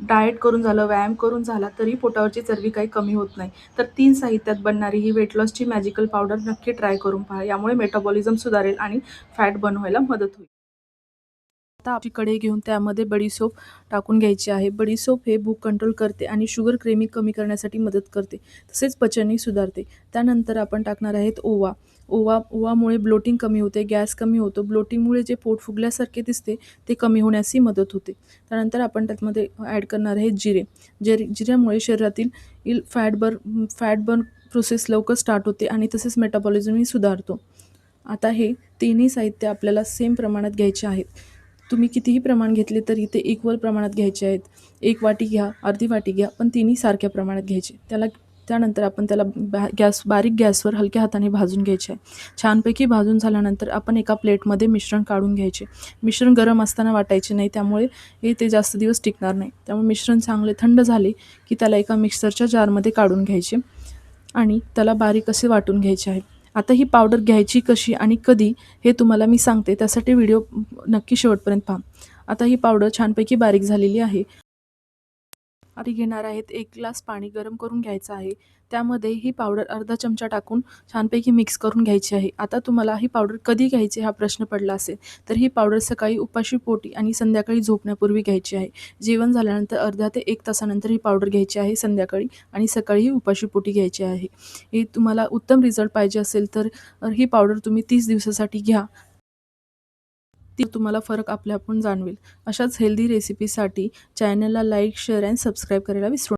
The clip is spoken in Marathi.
डाएट करून झालं व्यायाम करून झाला तरी पोटावरची चरबी काही कमी होत नाही. तर तीन साहित्यात बनणारी ही वेट लॉसची मॅजिकल पावडर नक्की ट्राय करून पहा. यामुळे मेटाबॉलिझम सुधारेल आणि फॅट बनवायला मदत होईल. आता आपली कढई घेऊन त्यामध्ये बडीसोप टाकून घ्यायची आहे. बडीसोप हे भूक कंट्रोल करते आणि शुगर क्रेमी कमी करण्यासाठी मदत करते. तसेच पचनही सुधारते. त्यानंतर आपण टाकणार आहेत ओवा. ओवा ओवामुळे ब्लोटिंग कमी होते गॅस कमी होतो. ब्लोटिंगमुळे जे पोट फुगल्यासारखे दिसते ते कमी होण्यासही मदत होते. त्यानंतर आपण त्यामध्ये ॲड करणार आहे जिरे. जिरे जिऱ्यामुळे शरीरातील इल fat burn fat burn process लवकर स्टार्ट होते आणि तसेच मेटाबॉलिझमही सुधारतो. आता हे तिन्ही साहित्य आपल्याला सेम प्रमाणात घ्यायचे आहेत. तुम्ही कितीही प्रमाण घेतले तरी ते इक्वल प्रमाणात घ्यायचे आहेत. एक वाटी घ्या अर्धी वाटी घ्या पण तिन्ही सारख्या प्रमाणात घ्यायचे. त्याला त्यानंतर आपण त्याला बॅ गॅस बारीक गॅसवर हलक्या हाताने भाजून घ्यायचे. आहे छानपैकी भाजून झाल्यानंतर आपण एका प्लेटमध्ये मिश्रण काढून घ्यायचे. मिश्रण गरम असताना वाटायचे नाही त्यामुळे हे ते जास्त दिवस टिकणार नाही. त्यामुळे मिश्रण चांगले थंड झाले की त्याला एका मिक्सरच्या जारमध्ये काढून घ्यायचे आणि त्याला बारीक असे वाटून घ्यायचे आहे. आता ही पावडर घ्यायची कशी आणि कधी हे तुम्हाला मी सांगते. त्यासाठी व्हिडिओ नक्की शेवटपर्यंत पहा. आता ही पावडर छानपैकी बारीक झालेली आहे. आधी घेणार आहेत एक ग्लास पाणी गरम करून घ्यायचं आहे. त्यामध्ये ही पावडर अर्धा चमचा टाकून छानपैकी मिक्स करून घ्यायची आहे. आता तुम्हाला ही पावडर कधी घ्यायची हा प्रश्न पडला असेल तर ही पावडर सकाळी उपाशी पोटी आणि संध्याकाळी झोपण्यापूर्वी घ्यायची आहे. जेवण झाल्यानंतर अर्धा ते एक तासानंतर ही पावडर घ्यायची आहे संध्याकाळी आणि सकाळीही उपाशी पोटी घ्यायची आहे. हे तुम्हाला उत्तम रिझल्ट पाहिजे असेल तर ही पावडर तुम्ही तीस दिवसासाठी घ्या. ती तुम्हाला फरक आपल्या आपण जाणवेल. अशाच हेल्दी रेसिपीसाठी चॅनलला लाईक शेअर अँड सबस्क्राईब करायला विसरू